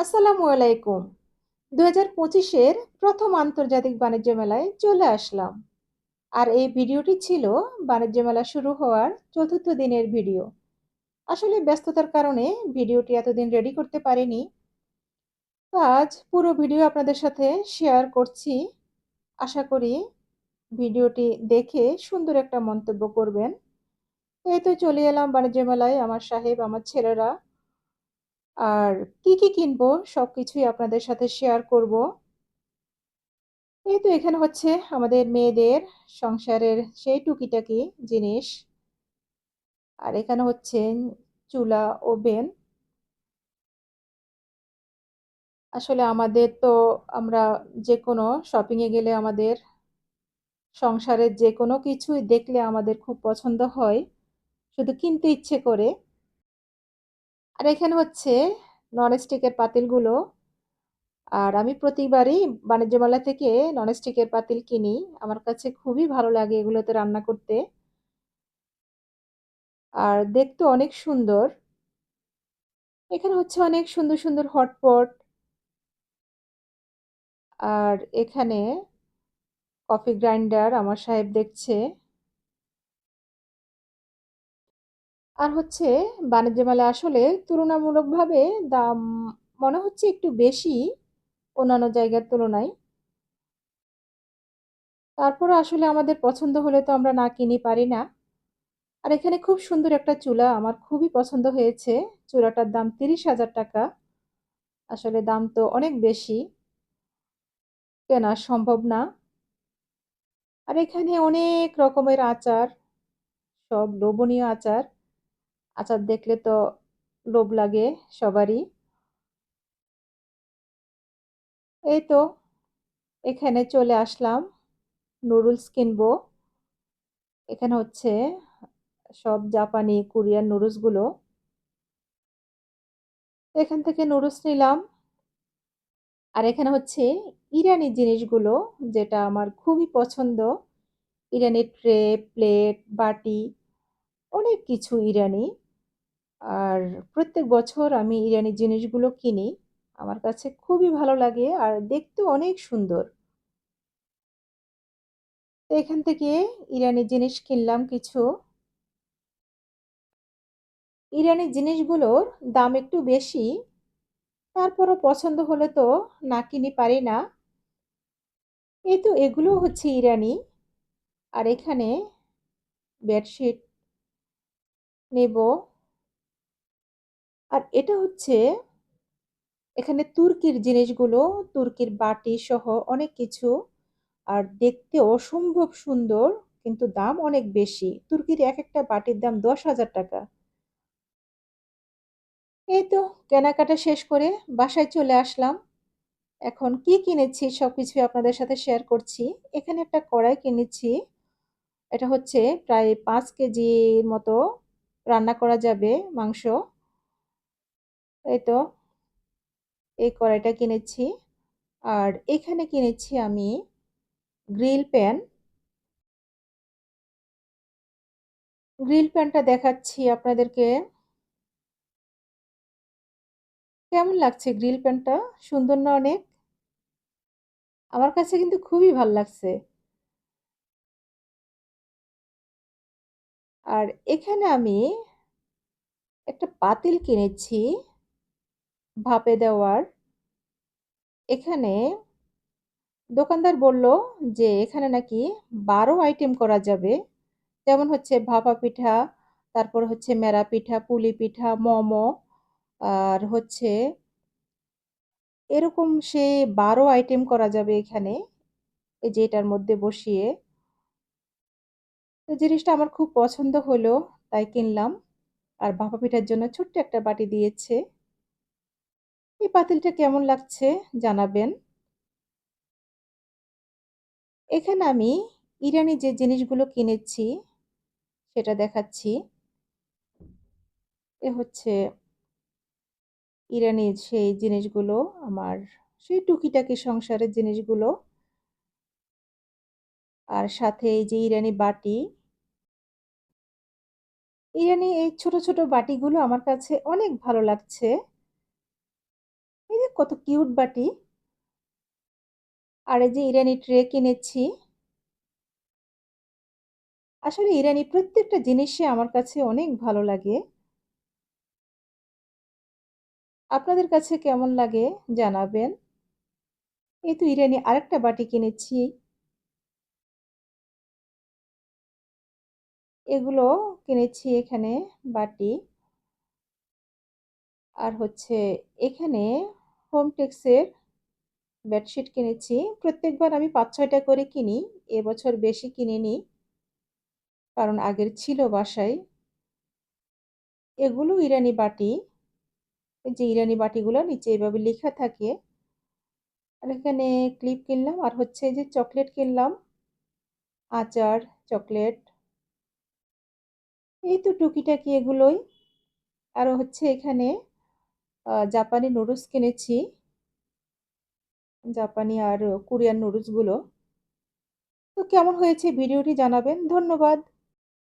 আসসালামু আলাইকুম। দু হাজার পঁচিশের প্রথম আন্তর্জাতিক বাণিজ্য মেলায় চলে আসলাম। আর এই ভিডিওটি ছিল বাণিজ্য মেলা শুরু হওয়ার চতুর্থ দিনের ভিডিও। আসলে ব্যস্ততার কারণে ভিডিওটি এতদিন রেডি করতে পারিনি। তো আজ পুরো ভিডিও আপনাদের সাথে শেয়ার করছি। আশা করি ভিডিওটি দেখে সুন্দর একটা মন্তব্য করবেন। এই তো চলে এলাম বাণিজ্য মেলায় আমার সাহেব, আমার ছেলেরা। আর কি, কি কিনবো সবকিছুই আপনাদের সাথে শেয়ার করব। এই তো এখানে হচ্ছে আমাদের মেয়েদের সংসারের সেই টুকিটাকি জিনিস। আর এখানে হচ্ছে চুলা, ওভেন। আসলে আমাদের তো আমরা যে কোনো শপিংয়ে গেলে আমাদের সংসারের যে কোনো কিছুই দেখলে আমাদের খুব পছন্দ হয়। শুধু কিনতে ইচ্ছে করে। আর এখানে হচ্ছে ননস্টিকের পাতিলগুলো। আর আমি প্রতিবারই বাণিজ্য মেলা থেকে ননস্টিকের পাতিল কিনি। আমার কাছে খুবই ভালো লাগে এগুলোতে রান্না করতে। আর দেখতে অনেক সুন্দর। এখানে হচ্ছে অনেক সুন্দর, সুন্দর হটপট। আর এখানে কফি গ্রাইন্ডার আমার সাহেব দেখছে। আর হচ্ছে বাণিজ্য মেলায় আসলে তুলনামূলকভাবে দাম মনে হচ্ছে একটু বেশি অন্যান্য জায়গার তুলনায়। তারপরও আসলে আমাদের পছন্দ হলে তো আমরা না কিনি পারি না। আর এখানে খুব সুন্দর একটা চুলা আমার খুবই পছন্দ হয়েছে। চুলাটার দাম ৳৩০,০০০ আসলে দাম তো অনেক বেশি। কেনা সম্ভব না। আর এখানে অনেক রকমের আচার, সব লোভনীয় আচার। আচার দেখলে তো লোভ লাগে সবারই। এই তো এখানে চলে আসলাম। নুডলস কিনবো। এখানে হচ্ছে সব জাপানি, কোরিয়ান নুডলসগুলো। এখান থেকে নুডলস নিলাম। আর এখানে হচ্ছে ইরানি জিনিসগুলো যেটা আমার খুবই পছন্দ। ইরানি ট্রে, প্লেট, বাটি অনেক কিছু ইরানি। আর প্রত্যেক বছর আমি ইরানি জিনিসগুলো কিনি। আমার কাছে খুবই ভালো লাগে আর দেখতে অনেক সুন্দর। তো এখান থেকে ইরানি জিনিস কিনলাম কিছু। ইরানি জিনিসগুলোর দাম একটু বেশি। তারপরও পছন্দ হলে তো না কিনি পারি না। এই তো এগুলোও হচ্ছে ইরানি। আর এখানে বেডশিট নেব। আর এটা হচ্ছে এখানে তুর্কির জিনিসগুলো, তুর্কির বাটি সহ অনেক কিছু। আর দেখতে অসম্ভব সুন্দর কিন্তু দাম অনেক বেশি। তুর্কির এক একটা বাটির দাম ৳১০,০০০ এই তো কেনাকাটা শেষ করে বাসায় চলে আসলাম। এখন কি কিনেছি সবকিছুই আপনাদের সাথে শেয়ার করছি। এখানে একটা কড়াই কিনেছি। এটা হচ্ছে প্রায় পাঁচ কেজির মতো রান্না করা যাবে মাংস। এই তো এই কড়াইটা কিনেছি। আর এখানে কিনেছি আমি গ্রিল প্যান। গ্রিল প্যানটা দেখাচ্ছি আপনাদেরকে। কেমন লাগছে গ্রিল প্যানটা? সুন্দর না অনেক? আমার কাছে কিন্তু খুবই ভালো লাগছে। আর এখানে আমি একটা পাতিল কিনেছি ভাপে দেওয়ার। এখানে দোকানদার বলল যে এখানে নাকি ১২ আইটেম করা যাবে। যেমন হচ্ছে ভাপা পিঠা, তারপর হচ্ছে মেরা পিঠা, পুলি পিঠা, মোমো আর হচ্ছে এরকম সে ১২ আইটেম করা যাবে এখানে। এই যে এটার মধ্যে বসিয়ে। তো জিনিসটা আমার খুব পছন্দ হলো তাই কিনলাম। আর ভাপা পিঠার জন্য ছোট্ট একটা বাটি দিয়েছে। এই পাতিলটা কেমন লাগছে জানাবেন। এখানে আমি ইরানি যে জিনিসগুলো কিনেছি সেটা দেখাচ্ছি। এ হচ্ছে ইরানি সেই জিনিসগুলো আমার সেই টুকিটাকি সংসারের জিনিসগুলো। আর সাথে এই যে ইরানি বাটি। ইরানি এই ছোট, ছোট বাটিগুলো আমার কাছে অনেক ভালো লাগছে। কত কিউট বাটি। আর এই যে ইরানি ট্রে কিনেছি। আসলে ইরানি প্রত্যেকটা জিনিসই আমার কাছে অনেক ভালো লাগে। আপনাদের কাছে কেমন লাগে জানাবেন। এই তো ইরানি আরেকটা বাটি কিনেছি। এগুলো কিনেছি এখানে বাটি। আর হচ্ছে এখানে হোমটেক্সের বেডশিট কিনেছি। প্রত্যেকবার আমি পাঁচ ছয়টা করে কিনি। এবছর বেশি কিনিনি। কারণ আগের ছিল বাসায়। এগুলো ইরানি বাটি। যে ইরানি বাটিগুলো নিচে এভাবে লেখা থাকে। আর এখানে ক্লিপ কিনলাম আর হচ্ছে যে চকলেট কিনলাম। আচার, চকলেট। এই তো টুকিটাকি এগুলোই। আরও হচ্ছে এখানে জাপানি নুডলস কিনেছি। জাপানি আর কোরিয়ান নুডলসগুলো তো কেমন হয়েছে ভিডিওটি জানাবেন। ধন্যবাদ।